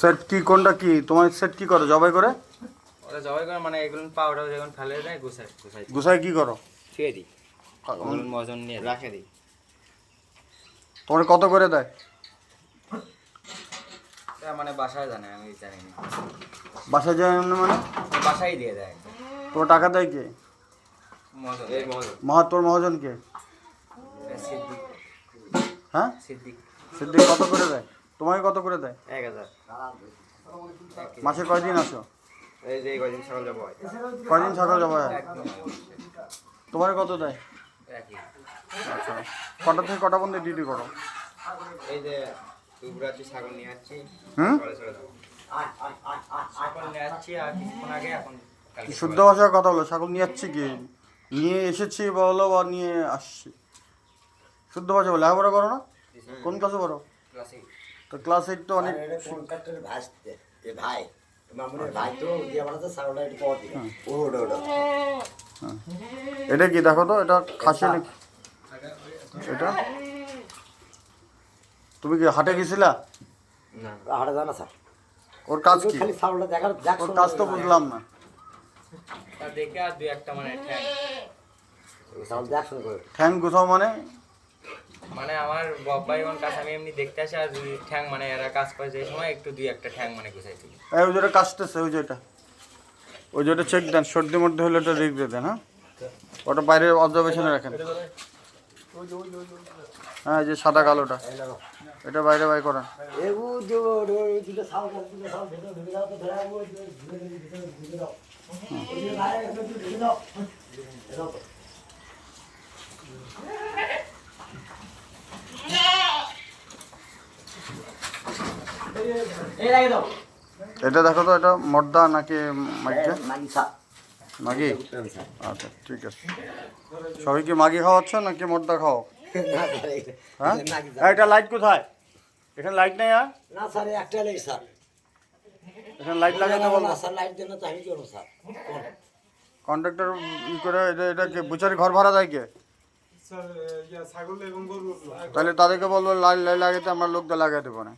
Set কি কোনটা কি? তোমার সেট কি করো? জবাই করে? ওরা জবাই করে মানে এগুলো পাউডার যখন ফেলে দেয় গুছাই গুছাই গুছাই কি করো? ছুঁয়ে দিই। মজন নিয়ে রাখে দিই। তোমার কত করে দেয়? এটা মানে বাসায় জানে আমি জানি না। বাসায় যায় এমনি মানে? বাসায় দিয়ে দেয়। তোমার টাকা দেয় কে? মজন। মজন। মহা তোর মহাজন কে সিদ্দিক। হ্যাঁ? সিদ্দিক। সিদ্দিক কত করে দেয়? তোমাকে কত করে দেয়? এক হাজার। মাসে কয়দিন আসো? এই যে কদিন সকাল যাব হয়। কয়দিন সকাল যাব তোমার কত দেয়? আচ্ছা। কটা থেকে কটা পর্যন্ত ডিউটি করো? এই যে দুপুরাচ্ছি ছাগল নিয়ে যাচ্ছি হুম? চলে চলে ছাগল নিয়ে যাচ্ছি আর কিছুক্ষণ আগে এখন শুদ্ধ ভাষায় কথা বলো ছাগল নিয়ে যাচ্ছি কি? নিয়ে এসেছি বলো বা নিয়ে আসছি। শুদ্ধ ভাষা বলো লেখাপড়া করো না? কোন ক্লাসে পড়ো? ক্লাসে তো ক্লাস এইট তো অনেক ভাসতে ভাই ভাই তো ওটা ওটা। এটা কি দেখো তো এটা খাসি নাকি? এটা? তুমি কি হাটে গেছিলা? না হাটে জানা স্যার। ওর কাজ কি? খালি সারোটা দেখার দেখ ওর কাজ তো বুঝলাম না। তা দেখে আর দুই একটা মানে ঠ্যাং। ঠ্যাং কোথাও মানে মানে আমার বাবাই এবং কাছে আমি এমনি দেখতে আসি আর ঠ্যাং মানে এরা কাজ করে যে সময় একটু দুই একটা ঠ্যাং মানে গুছাই দিই এই ওই যেটা কাজতেছে ওই যেটা ওই যেটা চেক দেন, সর্দি মধ্যে হলে ওটা দিয়ে দেন হ্যাঁ? ওটা বাইরে অবজারভেশনে রাখেন। হ্যাঁ যে সাদা কালোটা। এটা বাইরে বাই করেন। এ ও দো দো দুটো সারোটা দুটো সারো ভেতরে ঢুকে দাও তো ধরে ও ধরে ভিতরে ঢুকে দাও ওই যে বাইরে একটু ঢুকে দাও এ দাও তো। এই লাগে দাও এটা দেখো তো এটা মর্দা নাকি মাগি? মাগি স্যার আচ্ছা ঠিক আছে। সবাই কি মাগি খাওয়াচ্ছ নাকি মর্দা খাও? হ্যাঁ? এটা লাইট কোথায়? এখানে লাইট নেই আর না স্যার একটা লেগে স্যার। এখানে লাইট লাগাতে বলো। না স্যার লাইট দেন তো আমি করব স্যার। কন্ট্রাক্টর ই করে এটা এটা কে বুচারি ঘর ভাড়া দেয় কে? স্যার ইয়া ছাগল এবং গরু। তাহলে তাদেরকে বলব লাইট লাইট লাগাতে আমরা লোকদের লাগাই দেবো না।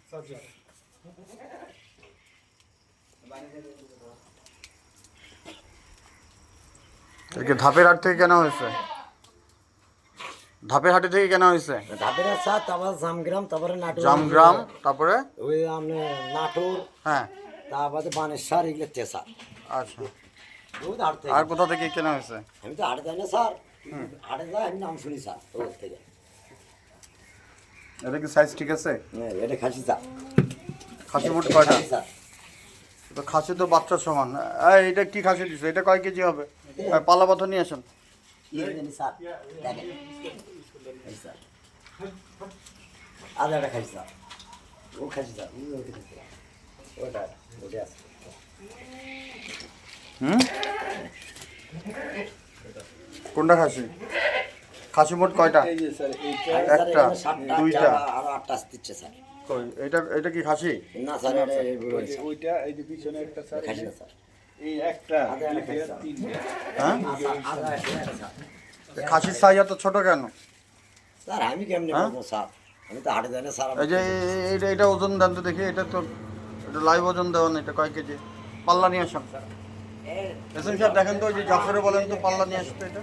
একে ধাপের হাট থেকে কেনা হয়েছে? ধাপের হাটে থেকে কেনা হয়েছে? ধাপের স্যার তারপর জামগ্রাম তারপরে নাটোর। জামগ্রাম তারপরে? ওই আপনি নাটোর হ্যাঁ। তারপরে বানেশ্বর এগুলো স্যার আচ্ছা। হাট আর কোথা থেকে কেনা হয়েছে? আমি তো হাটে যাই না স্যার। হাটে যাই আমি নাম শুনি স্যার ওর থেকে। এটা কি সাইজ ঠিক আছে? হ্যাঁ, এটা খাসি স্যার। খাসি মোট কয়টা? তো খাসি তো বাচ্চা সমান। এই, এটা কি খাসি দিছে? এটা কয় কেজি হবে? পালা পাথর নিয়ে আসেন। স্যার একটা খাসি স্যার। ও খাসি স্যার ওটা ওটা ওটা আছে। হুম? কোনটা খাসি? খাসি মোট কয়টা? একটা, দুইটা। আরও আটটা দিচ্ছে স্যার। কই এটা এটা কি খাসি? না স্যার। ওইটা এই যে পিছনে একটা স্যার খাসি না স্যার। এই একটা স্যার। হ্যাঁ? স্যার। খাসির সাইজ এত ছোট কেন? স্যার আমি কেমনে হ্যাঁ? করব স্যার? আমি তো হাটে যাই না স্যার এই যে এটা এটা ওজন দেন তো দেখি এটা তো এটা লাইভ ওজন দেওয়া না এটা কয় কেজি? পাল্লা নিয়ে আসেন। এসএম সাহেব দেখেন তো ওই যে জাফরে বলেন তো পাল্লা নিয়ে আসতে এটা।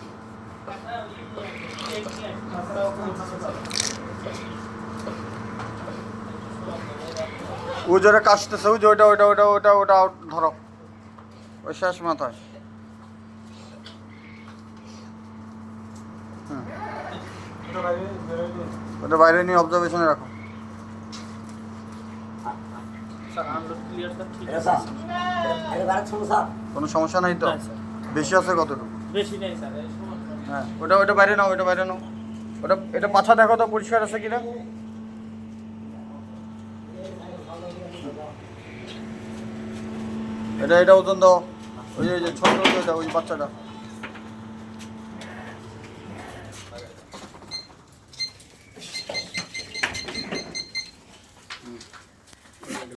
ও যেটা কাশতেছে ওই যে ওইটা ওইটা ওইটা ওইটা ওটা ধরো। ওই শেষ মাথায় হুম। ওটা বাইরে নিয়ে অবজারভেশনে রাখো। কোনো সমস্যা নাই তো? বেশি আছে কতটুকু? বেশি নেই স্যার। হ্যাঁ ওটা ওটা বাইরে নাও, ওটা বাইরে নাও। ওটা, এটা পাছা দেখো তো, পরিষ্কার আছে কিনা? এটা এটা ওজন দাও। ওই যে ছোট ওই বাচ্চাটা।